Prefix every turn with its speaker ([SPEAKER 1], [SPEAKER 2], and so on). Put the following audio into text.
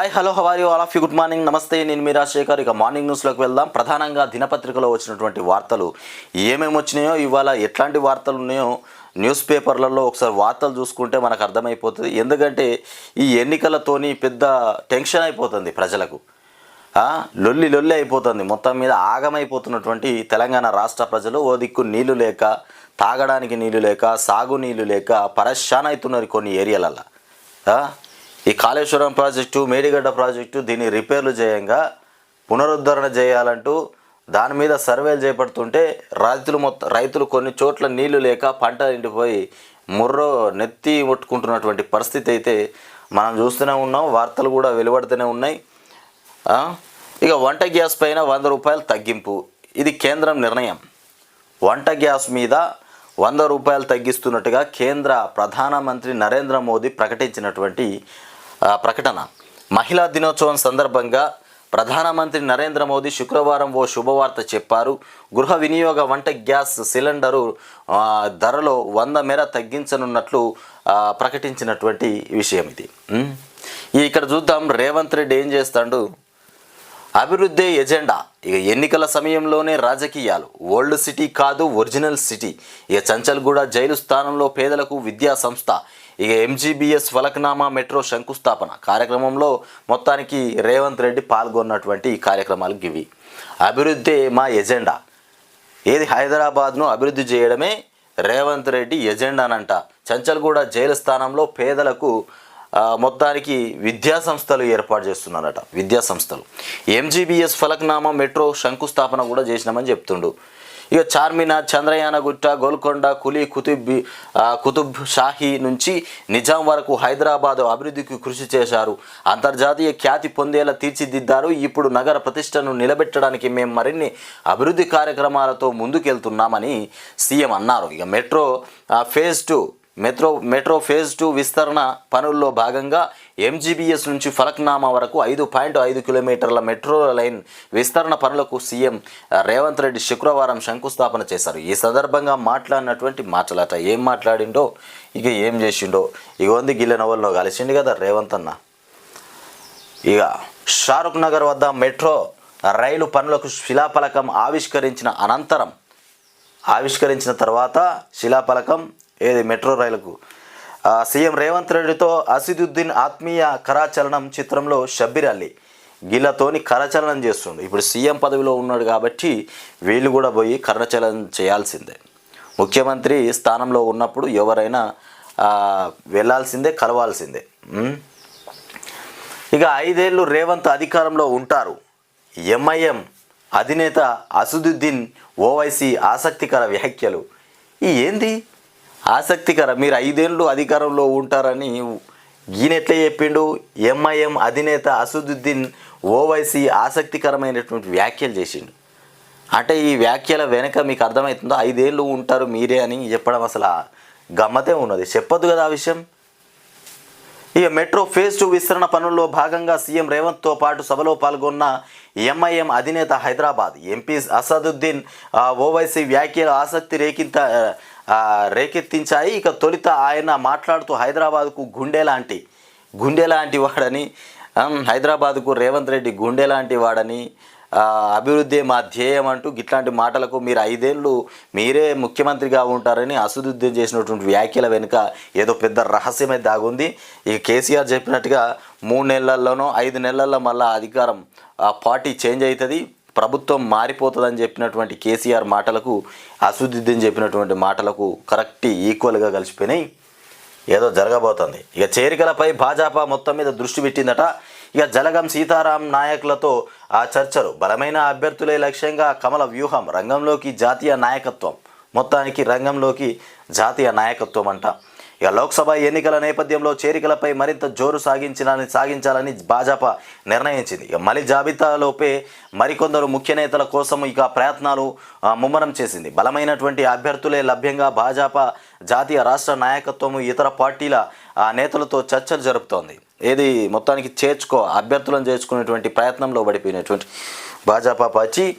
[SPEAKER 1] Hi hello how are all of you good morning నమస్తే నేను మీ రాజశేఖర్. ఇక మార్నింగ్ న్యూస్లోకి వెళ్దాం. ప్రధానంగా దినపత్రికలో వచ్చినటువంటి వార్తలు. ఏమేమి వచ్చినాయో ఇవాళ ఎట్లాంటి వార్తలు ఉన్నాయో న్యూస్ పేపర్లలో ఒకసారి వార్తలు చూసుకుంటే మనకు అర్థమైపోతుంది. ఎందుకంటే ఈ ఎన్నికలతోని పెద్ద టెన్షన్ అయిపోతుంది ప్రజలకు. లొల్లి లొల్లి అయిపోతుంది. మొత్తం మీద ఆగమైపోతున్నటువంటి తెలంగాణ రాష్ట్ర ప్రజలు ఓ దిక్కు నీళ్ళు లేక తాగడానికి నీళ్ళు లేక సాగు నీళ్ళు లేక పరశాన్ అవుతున్నారు కొన్ని ఏరియాలలో ఈ కాళేశ్వరం ప్రాజెక్టు మేడిగడ్డ ప్రాజెక్టు దీన్ని రిపేర్లు చేయంగా పునరుద్ధరణ చేయాలంటూ దాని మీద సర్వేలు చేపడుతుంటే రైతులు మొత్తం రైతులు కొన్ని చోట్ల నీళ్ళు లేక పంట ఎండిపోయి ముర్రో నెత్తి ముట్టుకుంటున్నటువంటి పరిస్థితి అయితే మనం చూస్తూనే ఉన్నాం వార్తలు కూడా వెలువడుతూనే ఉన్నాయి. ఇక వంట గ్యాస్ పైన వంద రూపాయలు తగ్గింపు ఇది కేంద్రం నిర్ణయం. వంట గ్యాస్ మీద వంద రూపాయలు తగ్గిస్తున్నట్టుగా కేంద్ర ప్రధానమంత్రి నరేంద్ర మోదీ ప్రకటించినటువంటి ప్రకటన. మహిళా దినోత్సవం సందర్భంగా ప్రధానమంత్రి నరేంద్ర మోదీ శుక్రవారం ఓ శుభవార్త చెప్పారు. గృహ వినియోగ వంట గ్యాస్ సిలిండరు ధరలో వంద మేర తగ్గించనున్నట్లు ప్రకటించినటువంటి విషయం ఇది. ఇక్కడ చూద్దాం రేవంత్ రెడ్డి ఏం చేస్తాడు? అభివృద్ధి ఎజెండా. ఇక ఎన్నికల సమయంలోనే రాజకీయాలు. ఓల్డ్ సిటీ కాదు ఒరిజినల్ సిటీ. ఇక చంచల్గూడ జైలు స్థానంలో పేదలకు విద్యా సంస్థ. ఇక ఎంజీబీఎస్ ఫలక్నామా మెట్రో శంకుస్థాపన కార్యక్రమంలో మొత్తానికి రేవంత్ రెడ్డి పాల్గొన్నటువంటి ఈ కార్యక్రమాలు గివి. అభివృద్ధి మా ఎజెండా. ఏది హైదరాబాద్ను అభివృద్ధి చేయడమే రేవంత్ రెడ్డి ఎజెండానంట. చంచల్గూడ జైలు స్థానంలో పేదలకు మొత్తానికి విద్యా సంస్థలు ఏర్పాటు చేస్తున్నారట. విద్యా సంస్థలు ఎంజీబీఎస్ ఫలక్నామా మెట్రో శంకుస్థాపన కూడా చేసినామని చెప్తుండు. ఇక చార్మినార్ చంద్రయాన గుట్ట గోల్కొండ కులీ కుతుబ్ కుతుబ్ షాహీ నుంచి నిజాం వరకు హైదరాబాద్ అభివృద్ధికి కృషి చేశారు. అంతర్జాతీయ ఖ్యాతి పొందేలా తీర్చిదిద్దారు. ఇప్పుడు నగర ప్రతిష్టను నిలబెట్టడానికి మేము మరిన్ని అభివృద్ధి కార్యక్రమాలతో ముందుకెళ్తున్నామని సీఎం అన్నారు. ఇక metro phase two metro metro phase two విస్తరణ పనుల్లో భాగంగా ఎంజీబీఎస్ నుంచి ఫలక్నామా వరకు ఐదు పాయింట్ ఐదు కిలోమీటర్ల మెట్రో లైన్ విస్తరణ పనులకు సీఎం రేవంత్ రెడ్డి శుక్రవారం శంకుస్థాపన చేశారు. ఈ సందర్భంగా మాట్లాడినటువంటి మాటలట ఏం మాట్లాడిండో ఇక ఏం చేసిండో ఇక ఉంది గిల్లె నవల్లో కలిసిండు కదా రేవంత్ అన్న. ఇక షారుఖ్ నగర్ వద్ద మెట్రో రైలు పనులకు శిలాఫలకం ఆవిష్కరించిన అనంతరం ఆవిష్కరించిన తర్వాత శిలాఫలకం ఏది? మెట్రో రైలుకు. సీఎం రేవంత్ రెడ్డితో అసిదుద్దీన్ ఆత్మీయ కరాచలనం చిత్రంలో షబ్బీర్ అలీ. గిలతోని కరచలనం చేస్తుండు. ఇప్పుడు సీఎం పదవిలో ఉన్నాడు కాబట్టి వీళ్ళు కూడా పోయి కరచలనం చేయాల్సిందే. ముఖ్యమంత్రి స్థానంలో ఉన్నప్పుడు ఎవరైనా వెళ్ళాల్సిందే కలవాల్సిందే. ఇక ఐదేళ్ళు రేవంత్ అధికారంలో ఉంటారు. ఎంఐఎం అధినేత అసదుద్దీన్ ఓవైసీ ఆసక్తికర వ్యాఖ్యలు. ఈ ఏంది? ఆసక్తికర. మీరు ఐదేళ్ళు అధికారంలో ఉంటారని ఈయన ఎట్లా చెప్పిండు? ఎంఐఎం అధినేత అసదుద్దీన్ ఓవైసీ ఆసక్తికరమైనటువంటి వ్యాఖ్యలు చేసిండు. అంటే ఈ వ్యాఖ్యల వెనక మీకు అర్థమవుతుందో? ఐదేళ్ళు ఉంటారు మీరే అని చెప్పడం అసలు గమ్మతే ఉన్నది. చెప్పొద్దు కదా ఆ విషయం. ఇక మెట్రో ఫేజ్ టూ విస్తరణ పనుల్లో భాగంగా సీఎం రేవంత్తో పాటు సభలో పాల్గొన్న ఎంఐఎం అధినేత హైదరాబాద్. ఎంపీ అసదుద్దీన్ ఓవైసీ వ్యాఖ్యలు ఆసక్తి రేకింత రేకెత్తించాయి. ఇక తొలిత ఆయన మాట్లాడుతూ హైదరాబాద్కు గుండె లాంటి గుండె లాంటి వాడని హైదరాబాద్కు రేవంత్ రెడ్డి గుండె లాంటి వాడని అభివృద్ధి మా ధ్యేయం అంటూ ఇట్లాంటి మాటలకు మీరు ఐదేళ్ళు మీరే ముఖ్యమంత్రిగా ఉంటారని అసదుద్దీన్ చేసినటువంటి వ్యాఖ్యల వెనుక ఏదో పెద్ద రహస్యమే దాగుంది. ఇక కేసీఆర్ చెప్పినట్టుగా మూడు నెలల్లోనో ఐదు నెలల్లో మళ్ళీ అధికారం ఆ పార్టీ చేంజ్ అవుతుంది ప్రభుత్వం మారిపోతుందని చెప్పినటువంటి కేసీఆర్ మాటలకు అసదుద్దీన్ చెప్పినటువంటి మాటలకు కరెక్ట్ ఈక్వల్గా కలిసిపోయినాయి. ఏదో జరగబోతుంది. ఇక చేరికలపై భాజపా మొత్తం మీద దృష్టి పెట్టిందట. ఇక జలగం సీతారాం నాయకులతో ఆ చర్చలు. బలమైన అభ్యర్థులే లక్ష్యంగా కమల వ్యూహం. రంగంలోకి జాతీయ నాయకత్వం. మొత్తానికి రంగంలోకి జాతీయ నాయకత్వం అంట. ఇక లోక్సభ ఎన్నికల నేపథ్యంలో చేరికలపై మరింత జోరు సాగించాలని సాగించాలని భాజపా నిర్ణయించింది. ఇక మలి జాబితాలోపే మరికొందరు ముఖ్య నేతల కోసం ఇక ప్రయత్నాలు ముమ్మరం చేసింది. బలమైనటువంటి అభ్యర్థులే లభ్యంగా భాజపా జాతీయ రాష్ట్ర నాయకత్వము ఇతర పార్టీల ఆ, నేతలతో చర్చలు జరుపుతోంది. ఏది మొత్తానికి చేర్చుకో అభ్యర్థులను చేర్చుకునేటువంటి ప్రయత్నంలో పడిపోయినటువంటి భాజపా పార్టీ